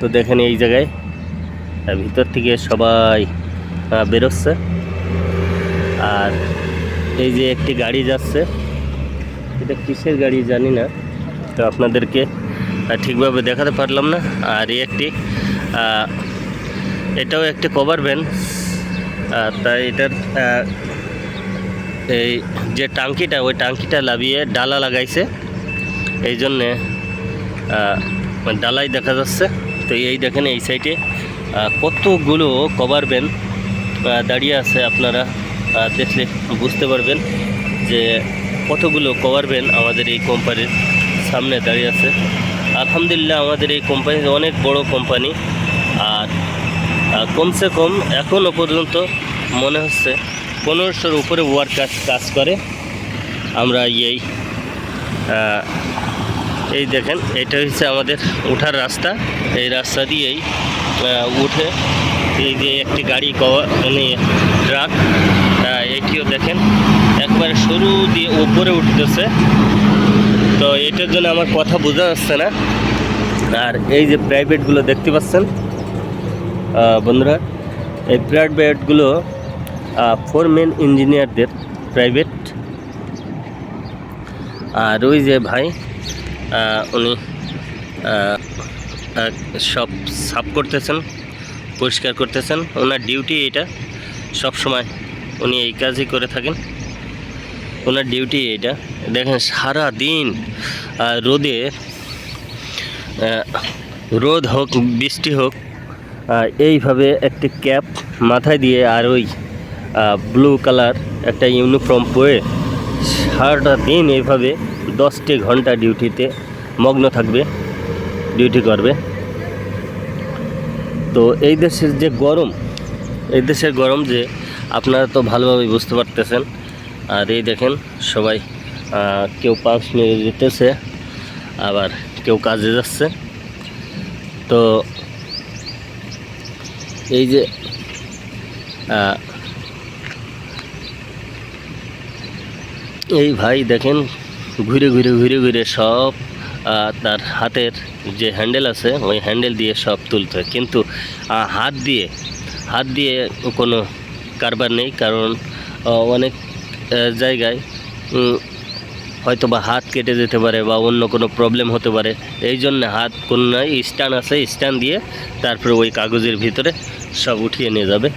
তো দেখেন এই জায়গায় ভিতর থেকে সবাই বেরোচ্ছে। আর এই যে একটি গাড়ি যাচ্ছে, এটা কিসের গাড়ি জানি না, তো আপনাদেরকে ঠিকভাবে দেখাতে পারলাম না। আর এই একটি এটাও একটি কভার ভ্যান। তাই এটার এই যে টাঙ্কিটা, ওই টাঙ্কিটা লাভিয়ে ডালা লাগাইছে। এই জন্যে মানে ডালাই দেখা যাচ্ছে। তো এই দেখেন এই সাইডে কতগুলো কভার ভ্যান দাঁড়িয়ে আছে আপনারা দেখলে বুঝতে পারবেন যে কতগুলো কভার ভ্যান আমাদের এই কোম্পানির সামনে দাঁড়িয়ে আছে। আলহামদুলিল্লাহ আমাদের এই কোম্পানি অনেক বড় কোম্পানি আর কমসে কম এখনও পর্যন্ত মনে হচ্ছে পনেরোশোর উপরে ওয়ার্কার কাজ করে। আমরা এই এই দেখেন, এটা হচ্ছে আমাদের ওঠার রাস্তা। এই রাস্তা দিয়েই উঠে এই যে একটি গাড়ি মানে ট্রাক এটিও দেখেন, একবারে সরু দিয়ে উপরে উঠতেছে। তো এটার জন্য আমার কথা বোঝা যাচ্ছে না। আর এই যে প্রাইভেটগুলো দেখতে পাচ্ছেন বন্ধুরা, এই প্রাইভেটগুলো ফোর মেন ইঞ্জিনিয়ারদের প্রাইভেট আর ওই যে ভাই উনি সব সাফ করতেছেন, পরিষ্কার করতেছেন। ওনার ডিউটি এটা, সব সময় উনি এই কাজই করে থাকেন। ওনার ডিউটি এটা। দেখেন, সারা দিন রোদে রোদ হোক, বৃষ্টি হোক এইভাবে একটি ক্যাপ মাথায় দিয়ে আর ওই ব্লু কালার একটা ইউনিফর্ম পরে সারাটা দিন এইভাবে দশটি ঘণ্টা ডিউটিতে মগ্ন থাকবে, ডিউটি করবে। তো এই দেশের যে গরম, এই দেশের গরম যে আপনারা তো ভালোভাবে বুঝতে পারতেছেন। আর এই দেখেন সবাই কেউ পাঁচ মেরে যেতেছে, আবার কেউ কাজে যাচ্ছে। তো এই যে এই ভাই দেখেন, ঘুরে ঘুরে ঘুরে ঘুরে সব তার হাতের যে হ্যান্ডেল আছে, ওই হ্যান্ডেল দিয়ে সব তুলতে হয়। কিন্তু হাত দিয়ে হাত দিয়ে কোনো কারবার নেই, কারণ অনেক জায়গায় হয়তো বা হাত কেটে যেতে পারে বা অন্য কোনো প্রবলেম হতে পারে। এই জন্য হাত কোনো নয় স্ট্যান্ড আছে, স্ট্যান্ড দিয়ে তারপরে ওই কাগজের ভিতরে সব উঠিয়ে নিয়ে যাবে।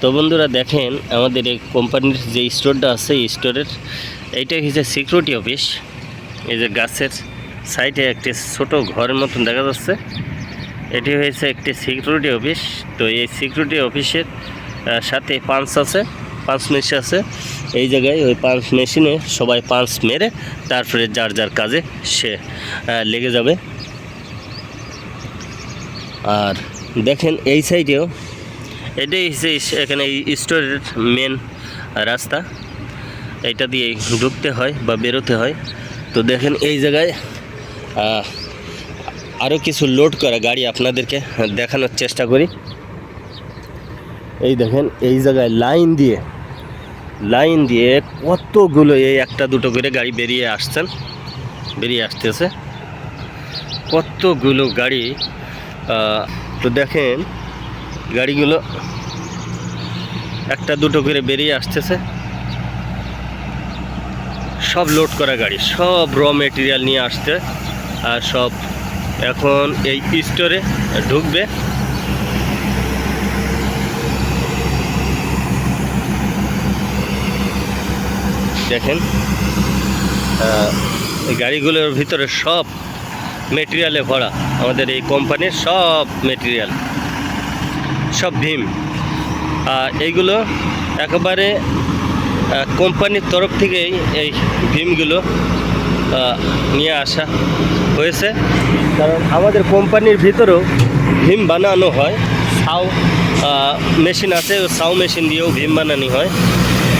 তো বন্ধুরা, দেখেন, আমাদের এই কোম্পানির যে স্টোরটা আছে স্টোরের এইটা হচ্ছে সিকিউরিটি অফিস এই যে গাছের সাইডে একটি ছোট ঘরের মতন দেখা যাচ্ছে। এটি হয়েছে একটি সিকিউরিটি অফিস। তো এই সিকিউরিটি অফিসের সাথে পাঞ্চ আছে পাঞ্চ মেশিন আছে। এই জায়গায় ওই পাঞ্চ মেশিনে সবাই পাঞ্চ মেরে তারপরে যার যার কাজে সে লেগে যাবে। আর দেখেন এই সাইডেও এটাই হচ্ছে এখানে এই স্টোরের মেন রাস্তা। এটা দিয়ে ঢুকতে হয় বা বেরোতে হয়। তো দেখেন এই জায়গায় আরও কিছু লোড করা গাড়ি আপনাদেরকে দেখানোর চেষ্টা করি। এই দেখেন, এই জায়গায় লাইন দিয়ে লাইন দিয়ে কতগুলো এই একটা দুটো করে গাড়ি বেরিয়ে আসছেন, বেরিয়ে আসতেছে। কতগুলো গাড়ি তো দেখেন, গাড়িগুলো একটা দুটো করে বেরিয়ে আসতেছে। সব লোড করা গাড়ি, সব র মেটেরিয়াল নিয়ে আসতে সব এখন এই স্টোরে ঢুকবে। দেখেন এই গাড়িগুলোর ভিতরে সব মেটেরিয়ালে ভরা। আমাদের এই কোম্পানির সব মেটেরিয়াল সব ভীম। আর এইগুলো একেবারে কোম্পানির তরফ থেকেই এই ভীমগুলো নিয়ে আসা হয়েছে। কারণ আমাদের কোম্পানির ভিতরেও ভীম বানানো হয়। সাউ মেশিন আছে ও সাউ মেশিন দিয়েও ভীম বানানি হয়।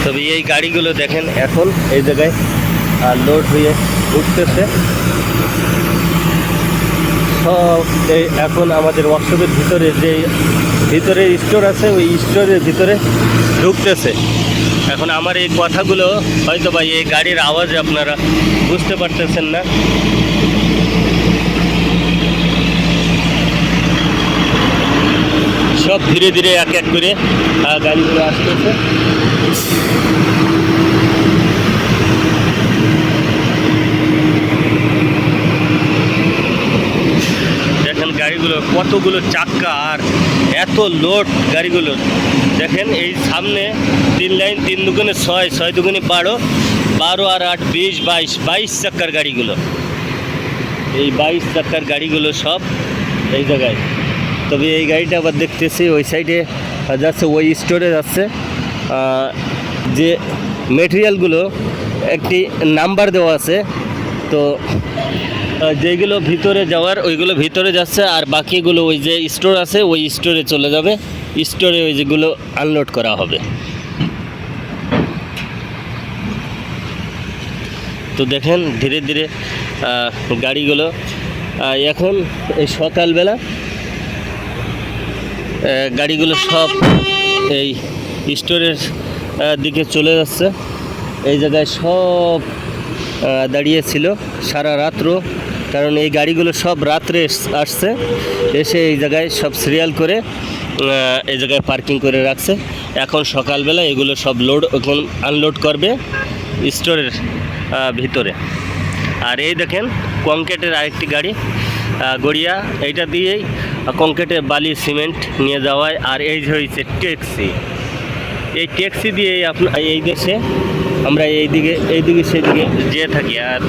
তবে এই গাড়িগুলো দেখেন এখন এই জায়গায় আর লোড হয়ে উঠতেছে। সব এই এখন আমাদের ওয়ার্কশপের ভিতরে যে ভিতরে স্টোর আছে ওই স্টোরের ভিতরে ঢুকতেছে। এখন আমার এই কথাগুলো হয়তো বা এই গাড়ির আওয়াজ আপনারা বুঝতে পারতেছেন না। সব ধীরে ধীরে এক এক করে গাড়িগুলো আসতেছে। গাড়িগুলো কতগুলো চাক্কা আর এত লোড গাড়িগুলোর দেখেন এই সামনে তিন লাইন তিন দুগুণে ছয় ছয় দুগুণে বারো বারো আর আট, বিশ, বাইশ বাইশ চাক্কার গাড়িগুলো। এই বাইশ চাক্কার গাড়িগুলো সব এই জায়গায়। তবে এই গাড়িটা আবার দেখতেছি, ওই সাইডে যাচ্ছে, ওই স্টোরে যাচ্ছে। যে মেটেরিয়ালগুলো একটি নাম্বার দেওয়া আছে, তো যেগুলো ভিতরে যাওয়ার, ওইগুলো ভিতরে যাচ্ছে, আর বাকিগুলো ওই যে স্টোর আছে, ওই স্টোরে চলে যাবে। স্টোরে ওই যেগুলো আনলোড করা হবে। তো দেখেন, ধীরে ধীরে গাড়িগুলো এখন এই সকালবেলা গাড়িগুলো সব এই স্টোরের দিকে চলে যাচ্ছে। এই জায়গায় সব দাঁড়িয়েছিল সারা রাত্র। কারণ এই গাড়িগুলো সব রাত্রে আসছে, এসে এই জায়গায় সব সিরিয়াল করে এই জায়গায় পার্কিং করে রাখছে। এখন সকালবেলা এগুলো সব লোড এখন আনলোড করবে স্টোরের ভিতরে। আর এই দেখেন কংক্রিটের আরেকটি গাড়ি গড়িয়া। এইটা দিয়েই কংক্রিটের বালি সিমেন্ট নিয়ে যাওয়ায়। আর এই হয়েছে ট্যাক্সি এই ট্যাক্সি দিয়ে আপনার এই দেশে আমরা এই দিকে এই দিকে সেদিকে যেয়ে থাকি। আর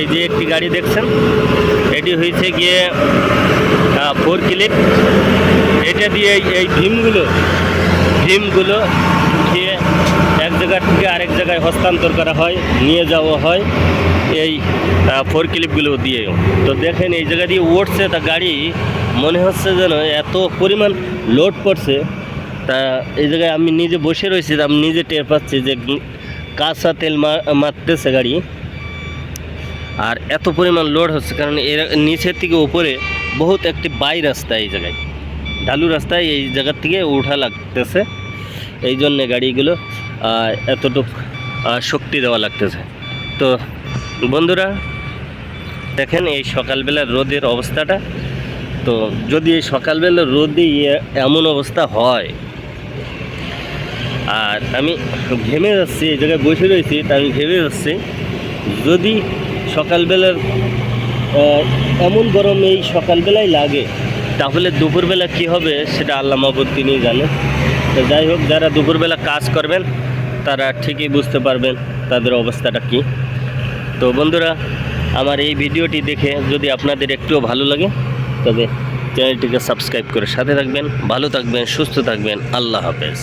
এই যে একটি গাড়ি দেখছেন, এটি হয়েছে গিয়ে ফোর ক্লিপ এটা দিয়ে এই- ভীমগুলো ভীমগুলো দিয়ে এক জায়গা থেকে আরেক জায়গায় হস্তান্তর করা হয়, নিয়ে যাওয়া হয় এই ফোর ক্লিপগুলো দিয়ে তো দেখেন, এই জায়গা দিয়ে উঠছে তা গাড়ি, মনে হচ্ছে যেন এত পরিমাণ লোড পড়ছে তা এই জায়গায় আমি নিজে বসে রয়েছি আমি নিজে টের পাচ্ছি যে কাঁচা তেল মারতেছে গাড়ি। আর এত পরিমাণ লোড হচ্ছে, কারণ এর নিচের থেকে উপরে বহুত একটি বাই রাস্তা এই জায়গায়। ঢালু রাস্তায় এই জায়গার থেকে উঠা লাগতেছে। এই জন্যে গাড়িগুলো এতটুক শক্তি দেওয়া লাগতেছে। তো বন্ধুরা, দেখেন এই সকালবেলার রোদের অবস্থাটা। তো যদি এই সকালবেলা রোদে এমন অবস্থা হয় আর আমি ঘেমে যাচ্ছি, এই জায়গায় বসে রয়েছি, তা আমি ঘেমে যাচ্ছি। যদি সকালবেলার এমন গরম এই সকালবেলায় লাগে, তাহলে দুপুরবেলা কি হবে সেটা আল্লাহ মাহবুদ তিনি জানেন। তো যাই হোক, যারা দুপুরবেলা কাজ করবেন, তারা ঠিকই বুঝতে পারবেন তাদের অবস্থাটা কি। তো বন্ধুরা, আমার এই ভিডিওটি দেখে যদি আপনাদের একটুও ভালো লাগে, তবে চ্যানেলটিকে সাবস্ক্রাইব করে সাথে থাকবেন, ভালো থাকবেন, সুস্থ থাকবেন। আল্লাহ হাফেজ।